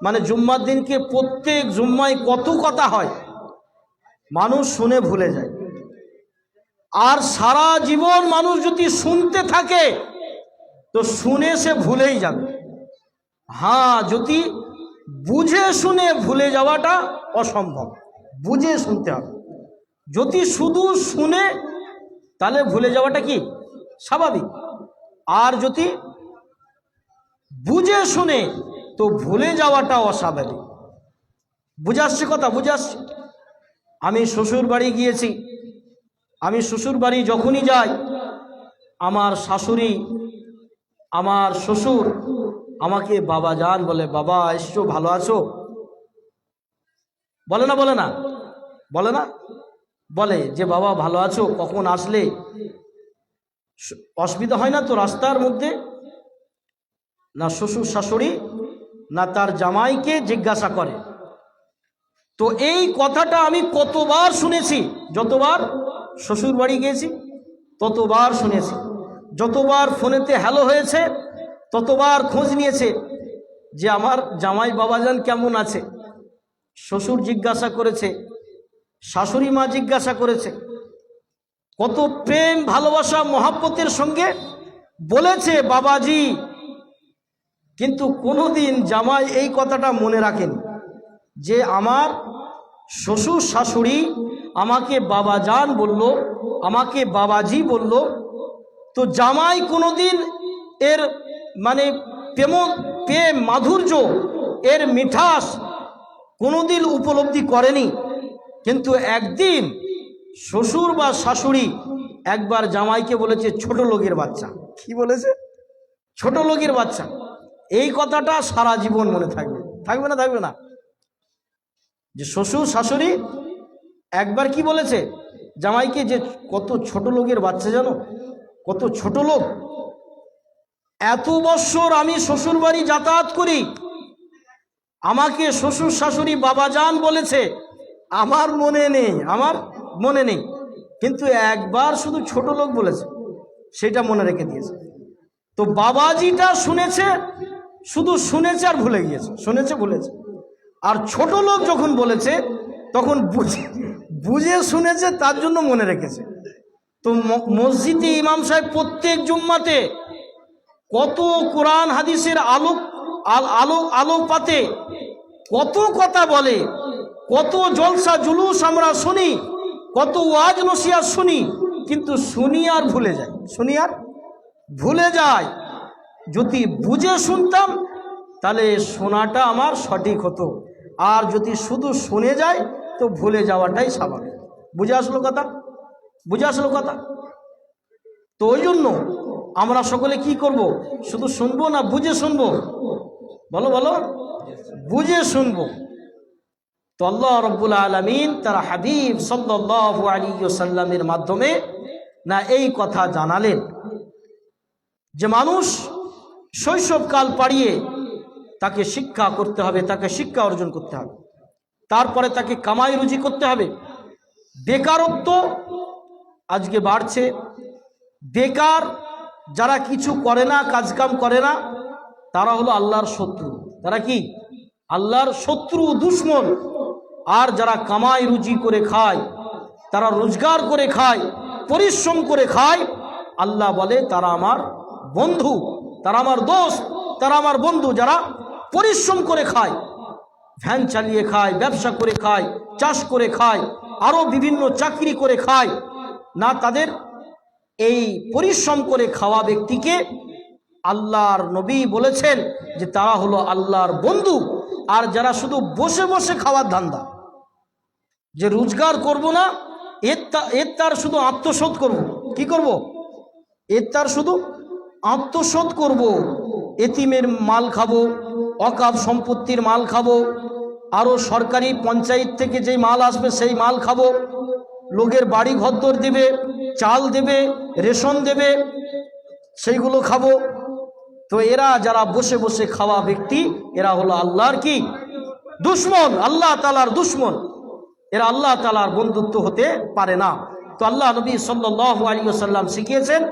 মানে জুম্মার দিনকে প্রত্যেক জুম্মায় কত কথা হয়, মানুষ শুনে ভুলে যায়। আর সারা জীবন মানুষ যদি শুনতে থাকে, তো শুনে সে ভুলেই যাবে। হ্যাঁ যদি বুঝে শুনে ভুলে যাওয়াটা অসম্ভব। বুঝে শুনতে হবে। যদি শুধু শুনে, তাহলে ভুলে যাওয়াটা কি? স্বাভাবিক। আর যদি বুঝে শুনে তো ভুলে যাওয়াটা অস্বাভাবিক। বুঝে কথা, বুঝে আমি শ্বশুর বাড়ি গিয়েছি। আমি শ্বশুর বাড়ি যখনই যাই, আমার শাশুড়ি, আমার শ্বশুর আমাকে বাবা যান বলে, বাবা, এসছো, ভালো আছো? বলে না বলে না বলে না। বলে যে, বাবা, ভালো আছো? কখন আসলে? অসুবিধা হয় না তো রাস্তার মধ্যে? না শ্বশুর শাশুড়ি না তার জামাইকে জিজ্ঞাসা করে। তো এই কথাটা আমি কতবার শুনেছি, যতবার শ্বশুর বাড়ি গিয়েছি, ততবার শুনেছি। যতবার ফোনেতে হ্যালো হয়েছে, ততবার খোঁজ নিয়েছে যে আমার জামাই বাবাজান কেমন আছে। শ্বশুর জিজ্ঞাসা করেছে, শাশুড়ি মা জিজ্ঞাসা করেছে। কত প্রেম, ভালোবাসা, মহাব্বতের সঙ্গে বলেছে বাবাজি কিন্তু কোনোদিন জামাই এই কথাটা মনে রাখেন যে আমার শ্বশুর শাশুড়ি আমাকে বাবা জান বলল আমাকে বাবাজি বলল। তো জামাই কোনোদিন এর মানে প্রেম প্রেম মাধুর্য এর মিঠাস কোনোদিন উপলব্ধি করেনি। কিন্তু একদিন শ্বশুর বা শাশুড়ি একবার জামাইকে বলেছে ছোট লোকের বাচ্চা। কি বলেছে? ছোট লোকের বাচ্চা। এই কথাটা সারা জীবন মনে থাকবে। থাকবে না থাকবে না। যে শ্বশুর, শাশুড়ি একবার কি বলেছে? জামাইকে যে কত ছোট লোকের বাচ্চা জানো? কত ছোট লোক। এত বৎসর আমি শ্বশুর বাড়ি যাতায়াত করি। আমাকে শ্বশুর, শাশুড়ি বাবাজান বলেছে, আমার মনে নেই, আমার মনে নেই। কিন্তু একবার শুধু ছোট লোক বলেছে, সেটা মনে রেখে দিয়েছে। তো বাবাজিটা শুনেছে শুধু শুনেছে আর ভুলে গিয়েছে, শুনেছে, ভুলেছে। আর ছোট লোক যখন বলেছে, তখন বুঝে বুঝে শুনেছে, তার জন্য মনে রেখেছে। তো মসজিদে ইমাম সাহেব প্রত্যেক জুম্মাতে কত কোরআন হাদিসের আলোক আল- আলো আলোকপাতে কত কথা বলে, কত জলসা জুলুস আমরা শুনি, কত ওয়াজ নসিয়া শুনি, কিন্তু শুনি আর ভুলে যায়, শুনি আর ভুলে যায়। যদি বুঝে শুনতাম, তাহলে শোনাটা আমার সঠিক হতো। আর যদি শুধু শুনে যায়, তো ভুলে যাওয়াটাই স্বাভাবিক। বুঝে আসলো কথা? বুঝে আসলো কথা? তো ওই জন্য আমরা সকলে কি করব? শুধু শুনব না বুঝে শুনব? বলো বলো। বুঝে শুনব। তো আল্লাহ রব্বুল আলমিন তার হাবিব সাল্লাহ আলী সাল্লামের মাধ্যমে না এই কথা জানালেন যে, মানুষ শৈশবকাল পাড়িয়ে তাকে শিক্ষা করতে হবে, তাকে শিক্ষা অর্জন করতে হবে। তারপরে তাকে কামাই রুজি করতে হবে। বেকারত্ব আজকে বাড়ছে। বেকার যারা কিছু করে না, কাজকাম করে না, তারা হলো আল্লাহর শত্রু। তারা কি? আল্লাহর শত্রু, দুশ্মন। আর যারা কামাই রুজি করে খায়, তারা রোজগার করে খায়, পরিশ্রম করে খায়, আল্লাহ বলে তারা আমার বন্ধু। তারা আমার দোস্ত, তারা আমার বন্ধু, যারা পরিশ্রম করে খায়, ভ্যান চালিয়ে খায়, ব্যবসা করে খায়, চাষ করে খায় আরও বিভিন্ন চাকরি করে খায়, না তাদের এই পরিশ্রম করে খাওয়া ব্যক্তিকে আল্লাহর নবী বলেছেন যে তারা হলো আল্লাহর বন্ধু, আর যারা শুধু বসে বসে খাওয়ার ধান্দা, যে রোজগার করব না, এর তার শুধু আত্মশোধ করব, কি করব? এর তার শুধু আত্মশোধ করব, এতিমের মাল খাব অকাপ সম্পত্তির মাল খাব আরও সরকারি পঞ্চায়েত থেকে যেই মাল আসবে সেই মাল খাব, লোকের বাড়ি ঘরদর দেবে, চাল দেবে, রেশন দেবে, সেইগুলো খাব। তো এরা যারা বসে বসে খাওয়া ব্যক্তি, এরা হলো আল্লাহর কি? দুশ্মন, আল্লাহ তালার দুশ্মন। এরা আল্লাহ তালার বন্ধুত্ব হতে পারে না। তো আল্লাহ নবী সাল্লাহ আলী সাল্লাম শিখিয়েছেন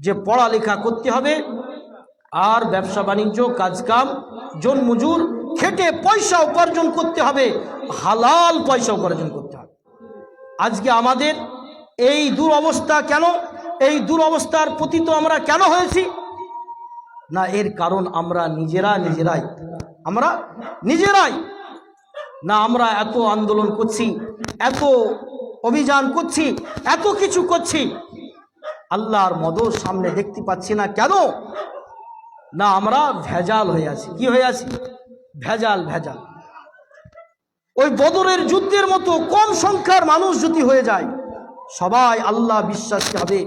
যে পড়ালেখা করতে হবে, আর ব্যবসা বাণিজ্য, কাজকাম জন মজুর খেটে পয়সা উপার্জন করতে হবে, হালাল পয়সা উপার্জন করতে হবে। আজকে আমাদের এই দুরবস্থা কেন? এই দুরবস্থার পতিত আমরা কেন হয়েছি? না, এর কারণ আমরা নিজেরা নিজেরাই। আমরা নিজেরাই। না, আমরা এত আন্দোলন করছি, এত অভিযান করছি, এত কিছু করছি আল্লাহর মদর সামনে দেখতে পাচ্ছি না। কেন? না, আমরা ভেজাল হয়ে আছি। কি হয়ে আছি? ভেজাল ভেজাল। ওই বদরের যুদ্ধের মতো কম সংখ্যার মানুষ যদি হয়ে যায়, সবাই আল্লাহ বিশ্বাসী হবে।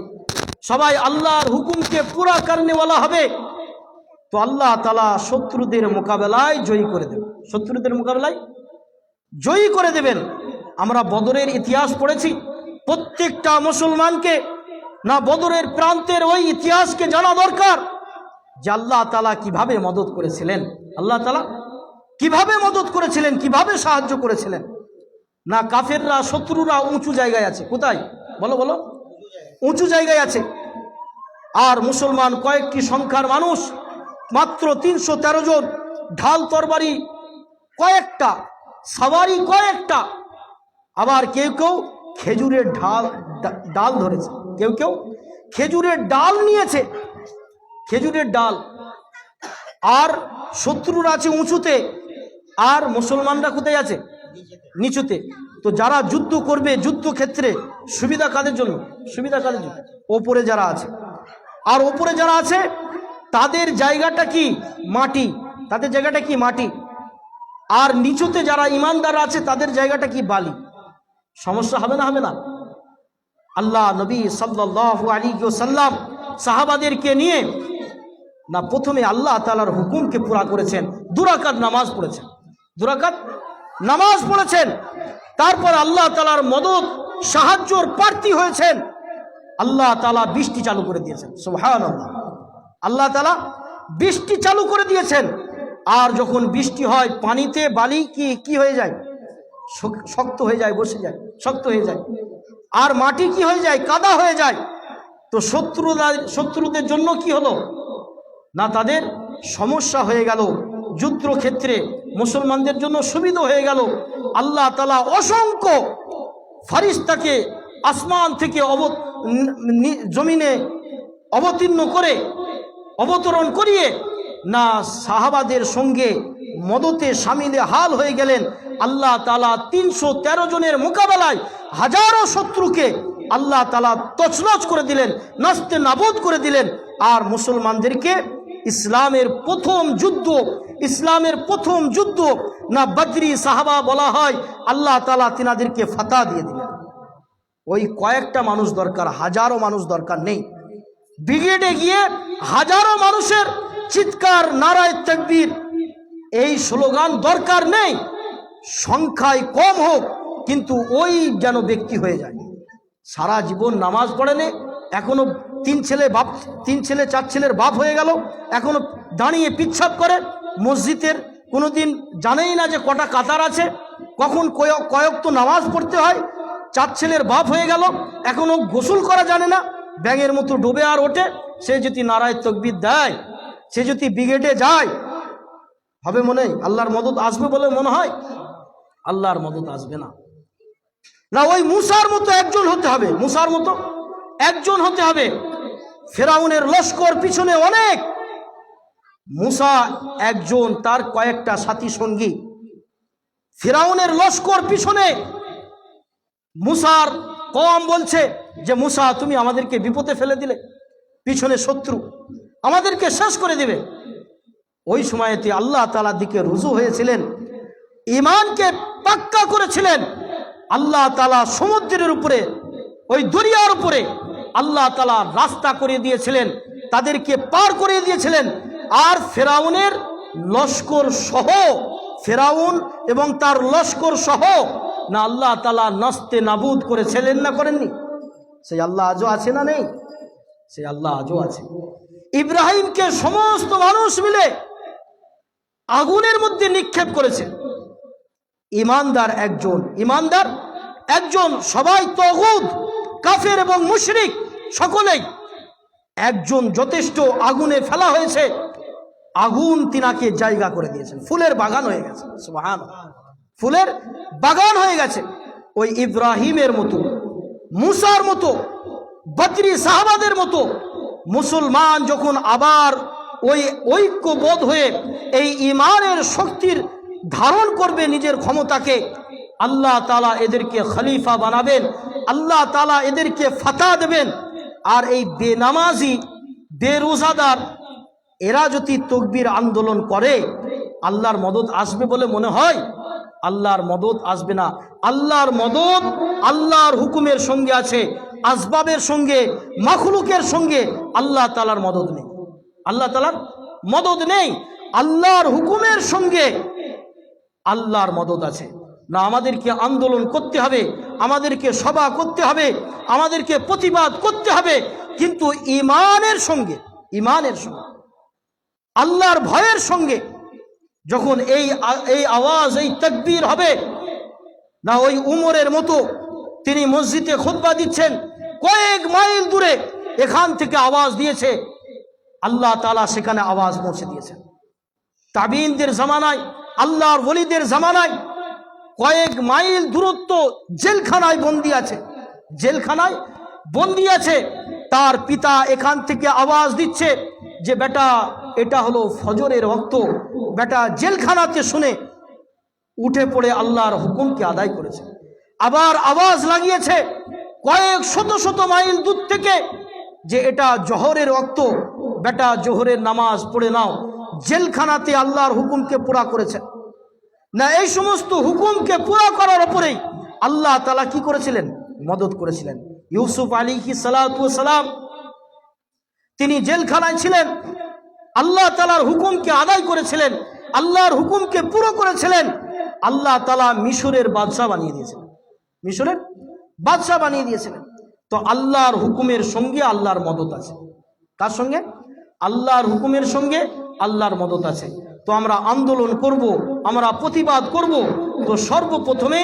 সবাই আল্লাহর হুকুমকে পুরা কারণেওয়ালা হবে। তো আল্লাহ তালা শত্রুদের মোকাবেলায় জয়ী করে দেবেন। শত্রুদের মোকাবেলায় জয়ী করে দেবেন। আমরা বদরের ইতিহাস পড়েছি। প্রত্যেকটা মুসলমানকে না বদরের প্রান্তের ওই ইতিহাসকে জানা দরকার যে আল্লাহ তালা কীভাবে মদত করেছিলেন। আল্লাহ তালা কীভাবে মদত করেছিলেন, কীভাবে সাহায্য করেছিলেন। না কাফেররা, শত্রুরা উঁচু জায়গায় আছে। কোথায়? বলো বলো। উঁচু জায়গায় আছে। আর মুসলমান কয়েকটি সংখ্যার মানুষ, মাত্র তিনশো তেরো জন, ঢাল তরবারি কয়েকটা, সাওয়ারি কয়েকটা, আবার কেউ কেউ খেজুরের ঢাল ডাল ধরেছে। কেউ কেউ খেজুরের ডাল নিয়েছে। খেজুরের ডাল। আর শত্রুরা আছে উঁচুতে। আর মুসলমানরা কোথায় আছে? নিচুতে। তো যারা যুদ্ধ করবে যুদ্ধ ক্ষেত্রে, সুবিধা কাদের জন্য? সুবিধা কাদের জন্য? ওপরে যারা আছে। আর ওপরে যারা আছে, তাদের জায়গাটা কি? মাটি। তাদের জায়গাটা কি? মাটি। আর নিচুতে যারা ইমানদার আছে, তাদের জায়গাটা কি? বালি। সমস্যা হবে না হবে না? আল্লাহ নবী সাল্লাল্লাহু আলাইহি সাল্লাম সাহাবাদেরকে নিয়ে, না, প্রথমে আল্লাহ তালার হুকুমকে পুরা করেছেন, দুরাকাত নামাজ পড়েছেন। দুরাকাত নামাজ পড়েছেন, তারপর আল্লাহ তালার মদত, সাহায্যর প্রার্থী হয়েছেন। আল্লাহ তালা বৃষ্টি চালু করে দিয়েছেন সোহান আল্লাহ আল্লাহ তালা বৃষ্টি চালু করে দিয়েছেন, আর যখন বৃষ্টি হয়, পানিতে বালি কি কি হয়ে যায়? শক্ত হয়ে যায়, বসে যায়, শক্ত হয়ে যায়। আর মাটি কি হয়ে যায়? কাদা হয়ে যায়। তো শত্রুরা, শত্রুদের জন্য কি হলো? না, তাদের সমস্যা হয়ে গেল। যুদ্ধক্ষেত্রে মুসলমানদের জন্য সুবিধা হয়ে গেল। আল্লাহ তালা অসংখ্য ফারিস্তাকে আসমান থেকে অব জমিনে অবতীর্ণ করে, অবতরণ করিয়ে না সাহাবাদের সঙ্গে মদতে সামিলে হাল হয়ে গেলেন। আল্লাহ তালা তিনশো তেরো জনের মোকাবেলায় হাজারো শত্রুকে আল্লাহ তালা তছনছ করে দিলেন, নাস্তে নাবদ করে দিলেন। আর মুসলমানদেরকে ইসলামের প্রথম যুদ্ধ, ইসলামের প্রথম যুদ্ধ না বদরি সাহাবা বলা হয়, আল্লাহ তালা তিনাদেরকে ফাতা দিয়ে দিলেন। ওই কয়েকটা মানুষ দরকার, হাজারো মানুষ দরকার নেই। ব্রিগেডে গিয়ে হাজারো মানুষের চিৎকার, নারায় তকবীর। এই স্লোগান দরকার নেই। সংখ্যায় কম হোক, কিন্তু ওই যেন ব্যক্তি হয়ে যায়। সারা জীবন নামাজ পড়েনি, এখনও তিন ছেলে বাপ, তিন ছেলে, চার ছেলের বাপ হয়ে গেল, এখনও দাঁড়িয়ে পিচ্ছাপ করে। মসজিদের কোনো দিন জানেই না যে কটা কাতার আছে, কখন কয়েক কয়েক তো নামাজ পড়তে হয়, চার ছেলের বাপ হয়ে গেল, এখনও গোসল করা জানে না, ব্যাঙের মতো ডুবে আর ওঠে, সে যদি নারায় তকবির দেয় সে যদি ব্রিগেডে যায়, হবে মনে আল্লাহর মদত আসবে বলে মনে হয়? আল্লাহর মদত আসবে না। না, ওই মুসার মতো একজন হতে হবে। মুসার মতো একজন হতে হবে। ফেরাউনের লস্কর পিছনে অনেক। মুসা একজন, তার কয়েকটা সাথী সঙ্গী। ফেরাউনের লস্কর পিছনে মুসার কম বলছে যে, মুসা, তুমি আমাদেরকে বিপদে ফেলে দিলে। পিছনে শত্রু। আমাদেরকে শেষ করে দিবে। ওই সময়তে আল্লাহ তালার দিকে রুজু হয়েছিলেন ইমানকে পাক্কা করেছিলেন। আল্লাহ তালা সমুদ্রের উপরে, ওই দরিয়ার উপরে আল্লাহ তালা রাস্তা করে দিয়েছিলেন, তাদেরকে পার করে দিয়েছিলেন। আর ফেরাউনের লস্কর সহ, ফেরাউন এবং তার লস্কর সহ না আল্লাহ তালা নস্তে নাবুদ করেছিলেন না করেননি? সেই আল্লাহ আজও আছে না নেই? সেই আল্লাহ আজও আছে। ইব্রাহিমকে সমস্ত মানুষ মিলে আগুনের মধ্যে নিক্ষেপ করেছে। ইমানদার একজন ইমানদার একজন, সবাই তগুদ কাফের এবং মুশরিক সকলেই। একজন যথেষ্ট আগুনে ফেলা হয়েছে, আগুন তিনাকে জায়গা করে দিয়েছেন। ফুলের বাগান হয়ে গেছে ফুলের বাগান হয়ে গেছে। ওই ইব্রাহিমের মতো, মুসার মতো বদ্রি সাহাবাদের মতো মুসলমান যখন আবার ওই ঐক্যবোধ হয়ে এই ইমানের শক্তির ধারণ করবে নিজের ক্ষমতাকে, আল্লাহ তালা এদেরকে খলিফা বানাবেন, আল্লাহ তালা এদেরকে ফাতা দেবেন। আর এই বেনামাজি, বেরোজাদার, এরা যদি তকবির আন্দোলন করে, আল্লাহর মদত আসবে বলে মনে হয়? আল্লাহর মদত আসবে না। আল্লাহর মদত আল্লাহর হুকুমের সঙ্গে আছে। আসবাবের সঙ্গে, মাখলুকের সঙ্গে আল্লাহ তালার মদত নেই। আল্লাহ তালার মদত নেই। আল্লাহর হুকুমের সঙ্গে আল্লাহর মদত আছে। না, আমাদেরকে আন্দোলন করতে হবে, আমাদেরকে সভা করতে হবে, আমাদেরকে প্রতিবাদ করতে হবে, কিন্তু ইমানের সঙ্গে ইমানের সঙ্গে, আল্লাহর ভয়ের সঙ্গে যখন এই এই আওয়াজ, এই তকবির হবে, না, ওই উমরের মতো তিনি মসজিদে খুতবা দিচ্ছেন কয়েক মাইল দূরে এখান থেকে আওয়াজ দিয়েছে। আল্লাহ তালা সেখানে আওয়াজ পৌঁছে দিয়েছেন। তাবিনদের জামানায়, আল্লাহর বলিদের জামানায় কয়েক মাইল দূরত্ব জেলখানায় বন্দি আছে। জেলখানায় বন্দি আছে। তার পিতা এখান থেকে আওয়াজ দিচ্ছে যে, বেটা, এটা হলো ফজরের রক্ত। বেটা, জেলখানাতে শুনে উঠে পড়ে আল্লাহর হুকুমকে আদায় করেছে। আবার আওয়াজ লাগিয়েছে কয়েক শত শত মাইল দূর থেকে যে এটা জহরের রক্ত, বেটা জোহরের নামাজ পড়ে নাও। জেলখানাতে আল্লাহর হুকুমকে পুরা করেছে না, এই সমস্ত হুকুমকে পুরা করার ওপরেই আল্লাহ তালা কি করেছিলেন? মদত করেছিলেন। ইউসুফ আলী কি সালাম তিনি জেলখানায় ছিলেন। আল্লাহ তালার হুকুমকে আদায় করেছিলেন। আল্লাহর হুকুমকে পুরো করেছিলেন। আল্লাহ তালা মিশরের বাদশাহ বানিয়ে দিয়েছিলেন। মিশরের বাদশাহ বানিয়ে দিয়েছিলেন। তো আল্লাহর হুকুমের সঙ্গে আল্লাহর মদত আছে। তার সঙ্গে? আল্লাহর হুকুমের সঙ্গে আল্লাহর মদত আছে। তো আমরা আন্দোলন করব, আমরা প্রতিবাদ করব, তো সর্বপ্রথমে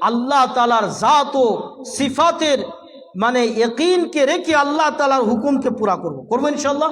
আল্লাহ তালার জাত ও সিফাতের মানে একিনকে রেখে আল্লাহ তালার হুকুমকে পুরা করব। করব ইনশাল্লাহ